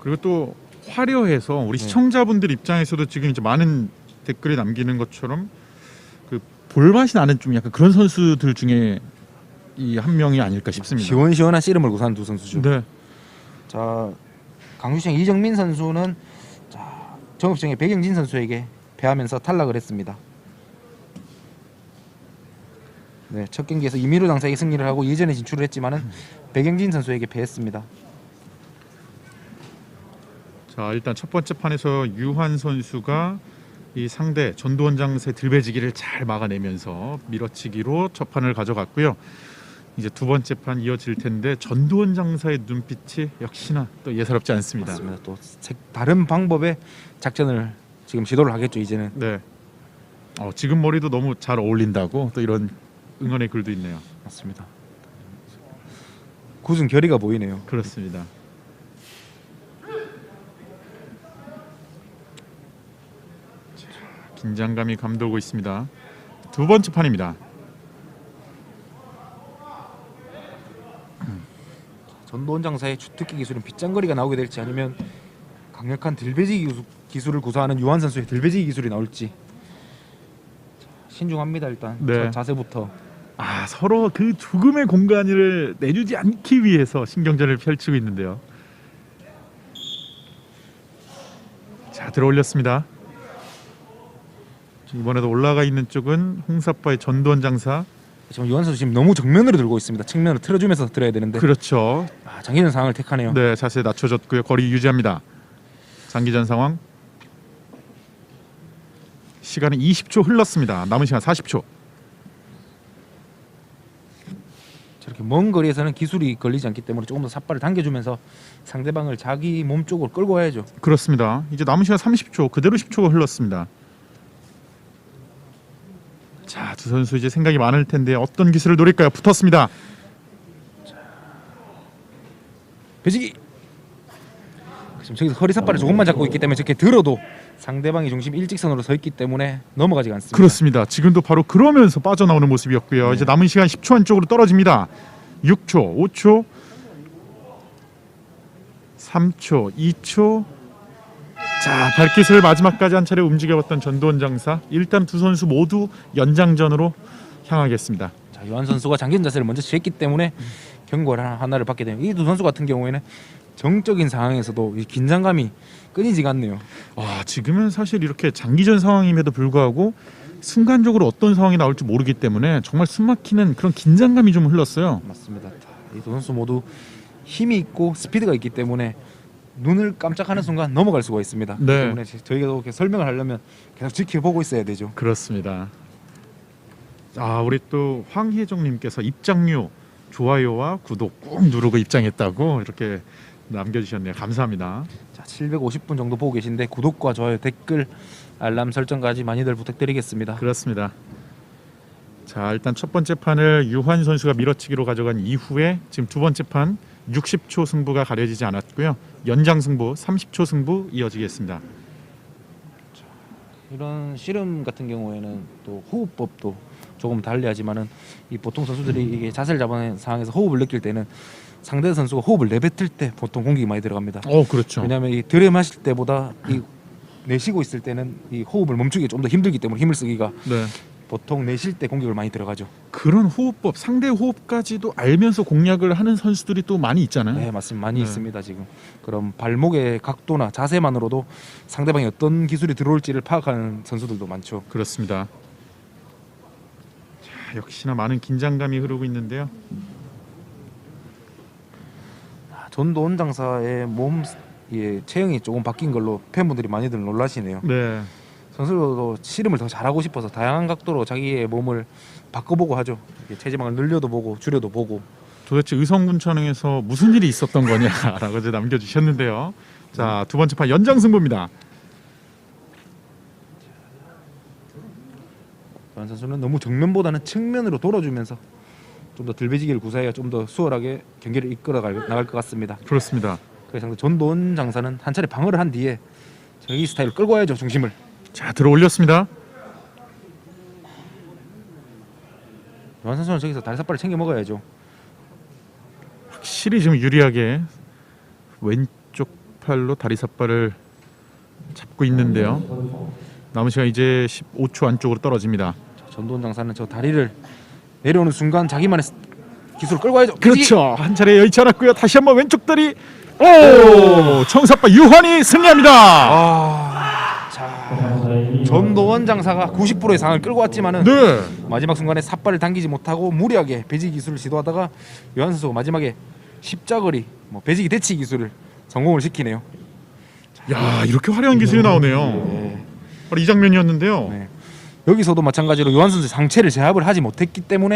그리고 또 화려해서 우리 네. 시청자분들 입장에서도 지금 이제 많은 댓글이 남기는 것처럼 그 볼맛이 나는 좀 약간 그런 선수들 중에 이 한 명이 아닐까 싶습니다. 시원시원한 씨름을 구사한 두 선수죠. 네. 자 강주시장 이정민 선수는 자 정읍시장의 백영진 선수에게 패하면서 탈락을 했습니다. 네, 첫 경기에서 이미루 당사에게 승리를 하고 예전에 진출을 했지만은 백영진 선수에게 패했습니다. 자 일단 첫 번째 판에서 유한 선수가 이 상대 전두원 장세 들배지기를 잘 막아내면서 밀어치기로 첫 판을 가져갔고요. 이제 두 번째 판 이어질 텐데 전두원 장사의 눈빛이 역시나 또 예사롭지 않습니다. 맞습니다. 또 색- 다른 방법의 작전을 지금 시도를 하겠죠 이제는. 네. 어, 지금 머리도 너무 잘 어울린다고 또 이런 응원의 글도 있네요. 맞습니다. 굳은 결의가 보이네요. 그렇습니다. 긴장감이 감돌고 있습니다. 두 번째 판입니다. 전도원 장사의 주특기 기술은 빗장거리가 나오게 될지 아니면 강력한 들배지기 기수- 기술을 구사하는 유한 선수의 들배지기 기술이 나올지 자, 신중합니다 일단 네. 자, 자세부터 아 서로 그 죽음의 공간을 내주지 않기 위해서 신경전을 펼치고 있는데요. 자 들어올렸습니다. 이번에도 올라가 있는 쪽은 홍사빠의 전두원 장사. 지금 유한 선수 지금 너무 정면으로 들고 있습니다 측면으로 틀어주면서 들어야 되는데 그렇죠. 아, 장기전 상황을 택하네요 네, 자세 낮춰졌고요. 거리 유지합니다. 장기전 상황. 시간은 20초 흘렀습니다. 남은 시간 40초. 저렇게 먼 거리에서는 기술이 걸리지 않기 때문에 조금 더 삿발을 당겨주면서 상대방을 자기 몸 쪽으로 끌고 와야죠 그렇습니다. 이제 남은 시간 30초. 그대로 10초가 흘렀습니다. 자, 두 선수 이제 생각이 많을 텐데 어떤 기술을 노릴까요? 붙었습니다. 배지기 지금 저기서 허리 삿발을 조금만 잡고 있기 때문에 저렇게 들어도 상대방이 중심 일직선으로 서 있기 때문에 넘어가지가 않습니다 그렇습니다. 지금도 바로 그러면서 빠져나오는 모습이었고요. 이제 남은 시간 10초 안쪽으로 떨어집니다. 6초, 5초, 3초, 2초. 자, 발기술 마지막까지 한 차례 움직여봤던 전두원 장사. 일단 두 선수 모두 연장전으로 향하겠습니다. 자, 요한 선수가 장기전 자세를 먼저 취했기 때문에 경고를 하나, 하나를 받게 되면 이 두 선수 같은 경우에는 정적인 상황에서도 이 긴장감이 끊이지가 않네요. 아, 지금은 사실 이렇게 장기전 상황임에도 불구하고 순간적으로 어떤 상황이 나올지 모르기 때문에 정말 숨막히는 그런 긴장감이 좀 흘렀어요. 맞습니다. 이 두 선수 모두 힘이 있고 스피드가 있기 때문에 눈을 깜짝하는 순간 넘어갈 수가 있습니다. 네. 때문에 저희가 이렇게 설명을 하려면 계속 지켜보고 있어야 되죠. 그렇습니다. 아 우리 또 황혜정님께서 입장료 좋아요와 구독 꾹 누르고 입장했다고 이렇게 남겨주셨네요. 감사합니다. 자, 750분 정도 보고 계신데 구독과 좋아요, 댓글, 알람 설정까지 많이들 부탁드리겠습니다. 그렇습니다. 자 일단 첫 번째 판을 유환 선수가 밀어치기로 가져간 이후에 지금 두 번째 판 60초 승부가 가려지지 않았고요. 연장 승부 30초 승부 이어지겠습니다. 이런 씨름 같은 경우에는 또 호흡법도 조금 달리하지만은 이 보통 선수들이 이게 자세를 잡아낸 상황에서 호흡을 느낄 때는 상대 선수가 호흡을 내뱉을 때 보통 공격이 많이 들어갑니다. 어 그렇죠. 왜냐하면 이 마실 때보다 이 내쉬고 있을 때는 이 호흡을 멈추기 좀 더 힘들기 때문에 힘을 쓰기가 네. 보통 내쉴 때 공격을 많이 들어가죠. 그런 호흡법 상대 호흡까지도 알면서 공략을 하는 선수들이 또 많이 있잖아요. 네, 맞습니다. 많이 네. 있습니다 지금. 그럼 발목의 각도나 자세만으로도 상대방이 어떤 기술이 들어올지를 파악하는 선수들도 많죠. 그렇습니다. 자, 역시나 많은 긴장감이 흐르고 있는데요. 아, 전도원 장사의 몸 예, 체형이 조금 바뀐 걸로 팬분들이 많이들 놀라시네요. 네. 선수도 씨름을 더 잘하고 싶어서 다양한 각도로 자기의 몸을 바꿔보고 하죠. 이렇게 체지방을 늘려도 보고 줄여도 보고. 도대체 의성군천흥에서 무슨 일이 있었던 거냐라고 이제 남겨주셨는데요. 자, 두 번째 판 연장 승부입니다. 그런 선수는 너무 정면보다는 측면으로 돌아주면서 좀 더 들배지기를 구사해야 좀 더 수월하게 경기를 이끌어 갈- 나갈 것 같습니다. 그렇습니다. 그래서 상대 전도원 장사는 한 차례 방어를 한 뒤에 자기 스타일을 끌고 와야죠 중심을. 자, 들어 올렸습니다. 요한 선수는 저기서 다리 삿발을 챙겨 먹어야죠. 확실히 지금 유리하게 왼쪽 18로 다리 삿발을 잡고 있는데요. 남은 시간 이제 15초 안쪽으로 떨어집니다. 전도원 장사는 저 다리를 내려오는 순간 자기만의 기술을 끌고. 배지기! 그렇죠. 한 차례 여의치 않았고요. 다시 한번 왼쪽 다리. 오! 청사빠 유환이 승리합니다. 아, 자 전도원 장사가 90%의 상을 끌고 왔지만은 네. 마지막 순간에 삿발을 당기지 못하고 무리하게 배지기 기술을 시도하다가 요한 선수가 마지막에 십자거리 뭐 배지기 대치 기술을 성공을 시키네요. 야, 이렇게 화려한 기술이 나오네요. 네. 바로 이 장면이었는데요. 네. 여기서도 마찬가지로 요한 선수 상체를 제압을 하지 못했기 때문에